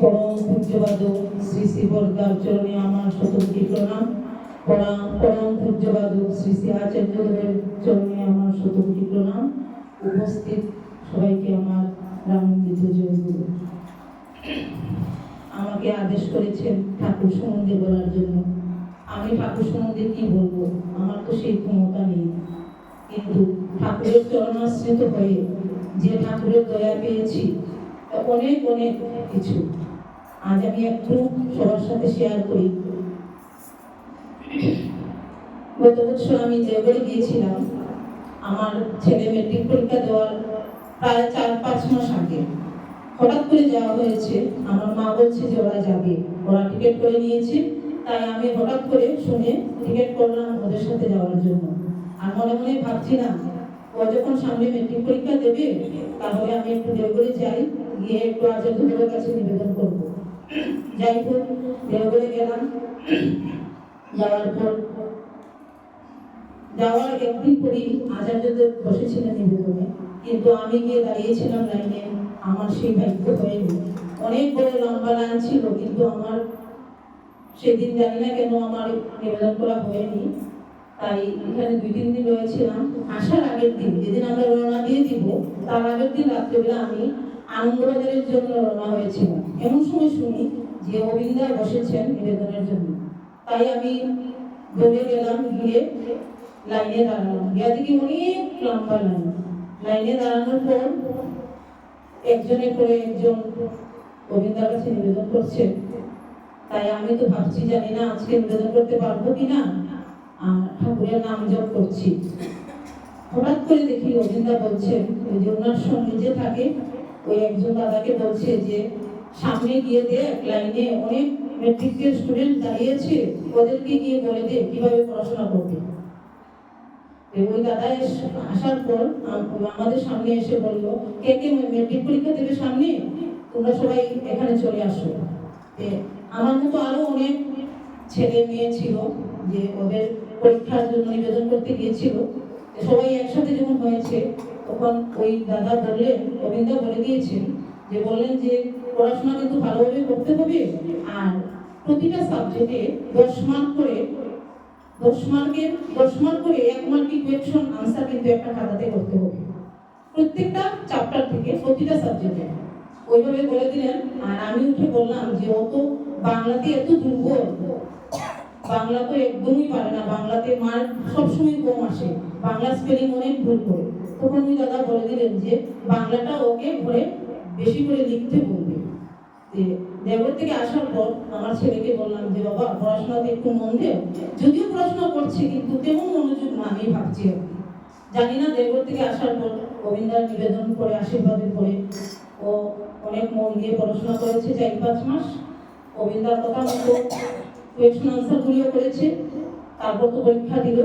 পরম আমার উপস্থিত সবাইকে আমার রামন্দিত আমাকে আদেশ করেছেন ঠাকুর সম্বন্ধে বলার জন্য। আমি ঠাকুর সম্বন্ধে কি বলব? আমার তো সেই ক্ষমতা নেই। কিন্তু ঠাকুরের চরণাশ্রিত হয়ে যে ঠাকুরের দয়া পেয়েছি অনেক অনেক কিছু। আজ আমি একটু সবার সাথে শেয়ার করি। গত বছর আমি দেওঘরে গিয়েছিলাম। আমার ছেলে মেট্রিক পরীক্ষা দেওয়ার প্রায় চার, পাঁচ মাস আগে। হঠাৎ করে যাওয়া হয়েছে। আমার মা বলছে যে ওরা যাবে। ওরা টিকিট করে নিয়েছে। তাই আমি হঠাৎ করে শুনে টিকিট করলাম ওদের সাথে যাওয়ার জন্য। আর মনে মনে ভাবছি না, ও যখন সামনে মেট্রিক পরীক্ষা দেবে, তাহলে আমি একটু দেওঘরে যাই। গিয়ে একটু আচার্যদের কাছে নিবেদন করব। যাই হোক, দেওঘরে গেলাম। যাওয়ার পর যাওয়ার একদিন পরই আচার্যদের বসেছিলেন নিবেদনে। কিন্তু আমি গিয়ে দাঁড়িয়েছিলাম লাইনে। আমার সেই ভাগ্য হয়নি। অনেক বড় লম্বা লাইন ছিল, কিন্তু আমার সেদিন জানি না কেন আমার নিবেদন করা হয়নি। তাই এখানে দুই, তিন দিন রয়েছিলাম। আসার আগের দিন, যেদিন আমরা রওনা দিয়ে দিব, তার আগের দিন রাত্রেবেলা আমি আনন্দবাজারের জন্য রওনা হয়েছিল। এমন সময় শুনি যে অবিন্দা বসেছেন নিবেদনের জন্য। তাই আমি দৌড়ে গেলাম, গিয়ে লাইনে দাঁড়ালাম। গিয়া দেখি অনেক লম্বা লাইন। লাইনে দাঁড়ানোর পর একজনে করে একজন গোবিন্দার কাছে নিবেদন করছে, তাই আমি তো ভাবছি জানি না আজকে নিবেদন করতে পারব কিনা। আর ঠাকুরের নাম জপ করছি। হঠাৎ করে দেখি গোবিন্দা বলছে ওই যে ওনার সঙ্গে যে থাকে ওই একজন দাদাকে বলছে যে, সামনে গিয়ে দেখ লাইনে অনেক মেট্রিকের স্টুডেন্ট দাঁড়িয়েছে, ওদেরকে গিয়ে বলে দে, কীভাবে পড়াশোনা করবে? ওই দাদা আসার পর আমাদের সামনে এসে বলল, কে কে মেট্রিক পরীক্ষা দেবে সামনে? তোমরা সবাই এখানে চলে আসো। আমার মতো আরও অনেক ছেলে মেয়ে ছিল যে ওদের পরীক্ষার জন্য নিবেদন করতে গিয়েছিল। সবাই একসাথে যখন হয়েছে তখন ওই দাদা বললেন গোবিন্দা বলে দিয়েছেন যে বললেন যে, পড়াশোনা কিন্তু ভালোভাবে করতে হবে। আর প্রতিটা সাবজেক্টে দশ মার্ক করে, দশ মার্কের দশ মার্ক করে এক মার্কি কোয়েকশন আনসার কিন্তু একটা খাতাতে করতে হবে। প্রত্যেকটা চ্যাপ্টার থেকে প্রতিটা সাবজেক্টে ওইভাবে বলে দিলেন। আর আমি উঠে বললাম যে, ও তো বাংলাতে এত দুর্বল। বাংলা তো একদমই পারে না। বাংলাতে মার্ক সবসময় কম আসে। বাংলা স্পেলিং অনেক ভুল করে। তখন ওই দাদা বলে দিলেন যে, বাংলাটা ওকে ঘরে বেশি করে লিখতে বলবে। দেবর থেকে আসার পর আমার ছেলেকে বললাম যে, বাবা, পড়াশোনাতে একটু মন দে যদিও পড়াশোনা করছে, কিন্তু তেমন মনোযোগ না, আমি ভাবছি। জানি না দেবর থেকে আসার পর গোবিন্দার নিবেদন করে, আশীর্বাদের পরে ও অনেক মন দিয়ে পড়াশোনা করেছে চার পাঁচ মাস। গোবিন্দার কথা মতো কোয়েশন আনসারগুলিও করেছে। তারপর তো পরীক্ষা দিল।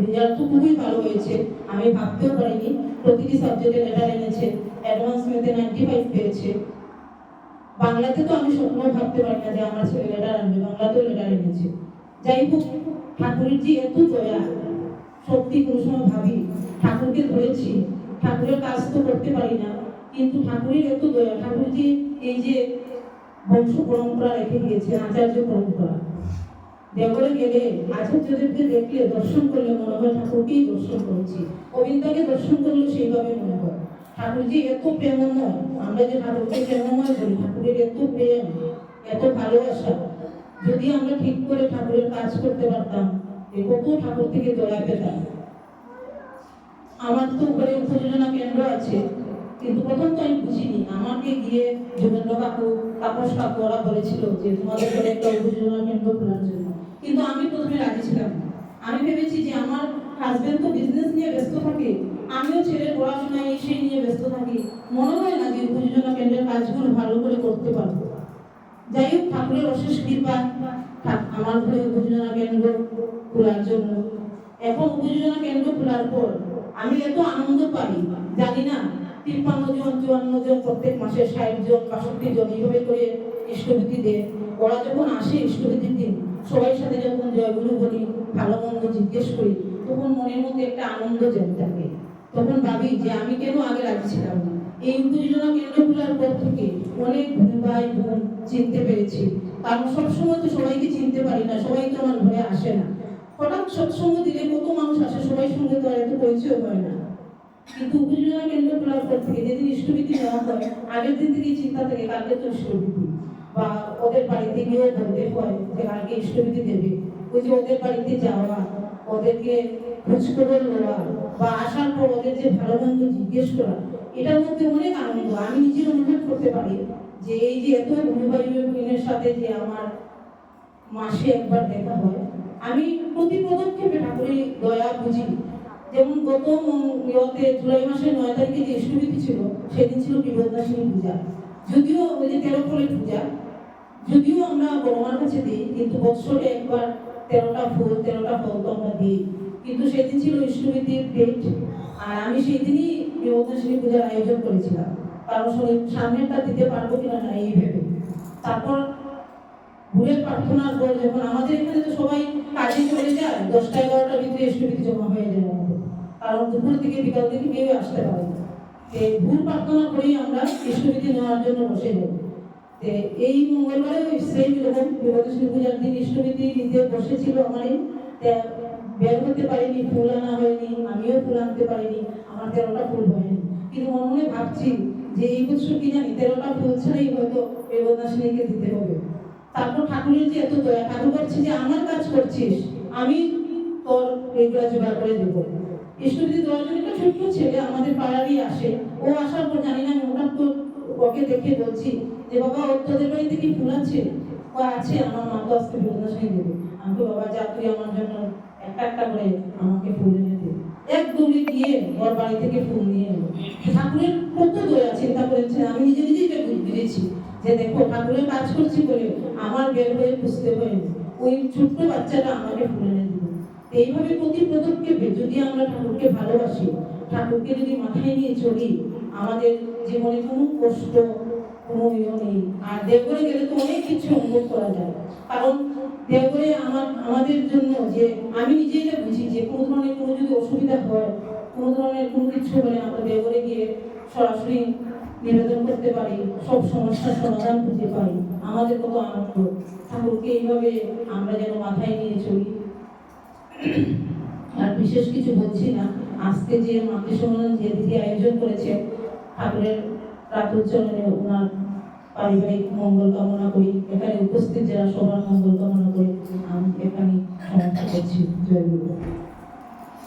রেজাল্ট তো খুবই ভালো হয়েছে। আমি ভাবতেও পারিনি। প্রতিটি সাবজেক্টে লেটার এনেছে। অ্যাডভান্স মেতে নাইনটি ফাইভ পেয়েছে। বাংলাতে তো আমি স্বপ্ন ভাবতে পারি না যে আমার ছেলে লেটার আনবে। বাংলাতেও লেটার এনেছে। যাই হোক, ঠাকুরের যে এত দয়া, সত্যি কোনো সময় ভাবি ঠাকুরকে ধরেছি। ঠাকুরের কাজ তো করতে পারি না। কিন্তু ঠাকুরের এত দয়া, ঠাকুর যে এই যে বংশ পরম্পরা রেখে দিয়েছে আচার্য পরম্পরা দেবরে গেলে আচার্যদেরকে দেখলে দর্শন করলে মনে হয় ঠাকুরকেই দর্শন করছি। গোবিন্দকে দর্শন করলে সেইভাবে মনে হয়। ঠাকুর যে এত প্রেমময়, আমরা যে ঠাকুরকে প্রেমময় বলি, ঠাকুরের এত প্রেম, এত ভালোবাসা, যদি আমরা ঠিক করে ঠাকুরের কাজ করতে পারতাম কত ঠাকুর থেকে দয়া পেতাম। আমার তো উপরে উপযোজনা কেন্দ্র আছে, কিন্তু প্রথম তো আমি বুঝিনি। আমাকে গিয়ে যোগেন্দ্র কাকু তাপস কাকু ওরা বলেছিল যে তোমাদের ঘরে একটা উপযোজনা কেন্দ্র খোলার জন্য। কিন্তু আমি প্রথমে রাজি ছিলাম। আমি ভেবেছি যে আমার হাজবেন্ড তো বিজনেস নিয়ে ব্যস্ত থাকে, আমিও ছেলের পড়াশোনা এই সেই নিয়ে ব্যস্ত থাকি। মনে হয় না যে উপযোজনা কেন্দ্রের কাজগুলো ভালো করে করতে পারব। যাই হোক, ঠাকুরের অশেষ কৃপা আমার ঘরে উপযোজনা কেন্দ্র খোলার জন্য। এখন উপযোজনা কেন্দ্র খোলার পর আমি এত আনন্দ পাই, জানি না, তিপ্পান্ন জন চুয়ান্ন জন প্রত্যেক মাসে ষাট জন বাষট্টি জন এইভাবে করে ইষ্টভীতি দেয় ওরা যখন আসে ইষ্টভীতির দিন, সবাই সাথে যখন জয়গুরু বলি, ভালো মন্দ জিজ্ঞেস করি, তখন মনের মধ্যে একটা আনন্দ জেগে থাকে। তখন ভাবি যে আমি কেন আগে রাজি ছিলাম না? এই উপযোজনা কেন্দ্র খোলার পর থেকে অনেক ভাই বোন চিনতে পেরেছি। কারণ সবসময় তো সবাইকে চিনতে পারি না, সবাই তো আমার ঘরে আসে না। হঠাৎ সৎসঙ্গ দিলে কত মানুষ আসে, সবাই সঙ্গে তো আর এত পরিচয় হয় না। কিন্তু উপযোজনা কেন্দ্র খোলার পর থেকে যেদিন ইষ্টবিধি নেওয়া হয়, আগের দিন থেকে চিন্তা থাকে কালকে তো ইষ্টবিধি বা ওদের বাড়িতে গিয়েও বলতে হয় যে কালকে ইষ্টবিধি দেবে। ওই যে ওদের বাড়িতে যাওয়া, ওদেরকে খোঁজখবর নেওয়া, বা আসার পর ওদের যে ভালো মন্দ জিজ্ঞেস করা, এটার মধ্যে অনেক আনন্দ। আমি নিজে অনুভব করতে পারি যে এই যে এত বোনের সাথে যে আমার মাসে একবার দেখা হয়, আমি প্রতি পদক্ষেপে ঠাকুরের দয়া বুঝি। যেমন গত ইয়েতে জুলাই মাসের নয় তারিখে যে ইষ্টবিধি ছিল, সেদিন ছিল বিপদাসিনী পূজা। যদিও ওই যে তেরো ফলের পূজা, যদিও আমরা বড়মার কাছে দিই, কিন্তু বৎসরে একবার তেরোটা ফুল, তেরোটা ফল তো আমরা দিই। কিন্তু সেদিন ছিল ইষ্টবিধির ডেট আর আমি সেই দিনই বিপদাসিনী পূজার আয়োজন করেছিলাম। কারণ সামনেরটা দিতে পারব কিনা না, এই ভেবে। তারপর ভুলের প্রার্থনার পর যখন আমাদের এখানে তো সবাই কাজে চলে যায়, দশটা এগারোটার ভিতরে ইষ্টবিধি জমা হয়ে যায়। কারণ দুপুর থেকে বিকাল থেকে কেউ আসতে পারে না। ভোর প্রার্থনা করেই আমরা ইষ্টবিধি নেওয়ার জন্য বসে যাই এই মঙ্গলবারে সেম এরকম বিপদশ্রী পূজার দিন ইষ্টবিধি নিতে বসেছিল আমারই বের হতে পারিনি, ফুল আনা হয়নি, আমিও ফুল আনতে পারিনি, আমার তেরোটা ফুল হয়নি। কিন্তু মনে মনে ভাবছি যে এই বছর কি জানি তেরোটা ফুল ছাড়াই হয়তো বেবদাসিনীকে দিতে হবে। তারপর ঠাকুরের যে এত দয়া, ঠাকুর বলছে যে আমার কাজ করছিস, আমি তোর এইগুলা জোগাড় করে দেবো। দেওয়ার জন্য একটা ছোট্ট ছেলে আমাদের পাড়ারই আসে, ও আসার পর জানি না হঠাৎ তো ওকে দেখে বলছি যে, বাবা ওর তোদের বাড়িতে কি ফুল আছে? ও আছে, আমার মা তো আজকে বেবদাসিনী দেবে। আমি বাবা, যা, তুই আমার জন্য একটা একটা করে আমাকে ফুল এনে দে। এক দৌড়ে গিয়ে ওর বাড়ি থেকে ফুল নিয়ে এলো। ঠাকুরের কত দয়া, চিন্তা করেছে আমি নিজে নিজেই এটা বুঝেছি যে, দেখো, ঠাকুরের কাজ করছি বলে আমার বের হয়ে বুঝতে হয়নি। ওই ছোট্ট বাচ্চাটা আমাকে ফুল এনে এইভাবে প্রতি পদক্ষেপে যদি আমরা ঠাকুরকে ভালোবাসি, ঠাকুরকে যদি মাথায় নিয়ে চলি, আমাদের জীবনে কোনো কষ্ট, কোনো ইয়ে নেই। আর দেবঘরে গেলে তো অনেক কিছু অনুভব করা যায়। কারণ দেবঘরে আমার, আমাদের জন্য যে, আমি নিজেই এটা বুঝি যে কোনো ধরনের কোনো যদি অসুবিধা হয়, কোনো ধরনের কোনো কিছু হলে আমরা দেবঘরে গিয়ে সরাসরি নিবেদন করতে পারি, সব সমস্যার সমাধান খুঁজে পাই। আমাদের কত আনন্দ। ঠাকুরকে এইভাবে আমরা যেন মাথায় নিয়ে চলি। আর বিশেষ কিছু বলছি না। আজকে যে মাতৃ সম্মেলন যে দিদি আয়োজন করেছে, ঠাকুরের রাত ওনার পারিবারিক মঙ্গল কামনা করি। এখানে উপস্থিত যারা সবার মঙ্গল কামনা করি আমি এখানে সমাপ্ত করছি। জয়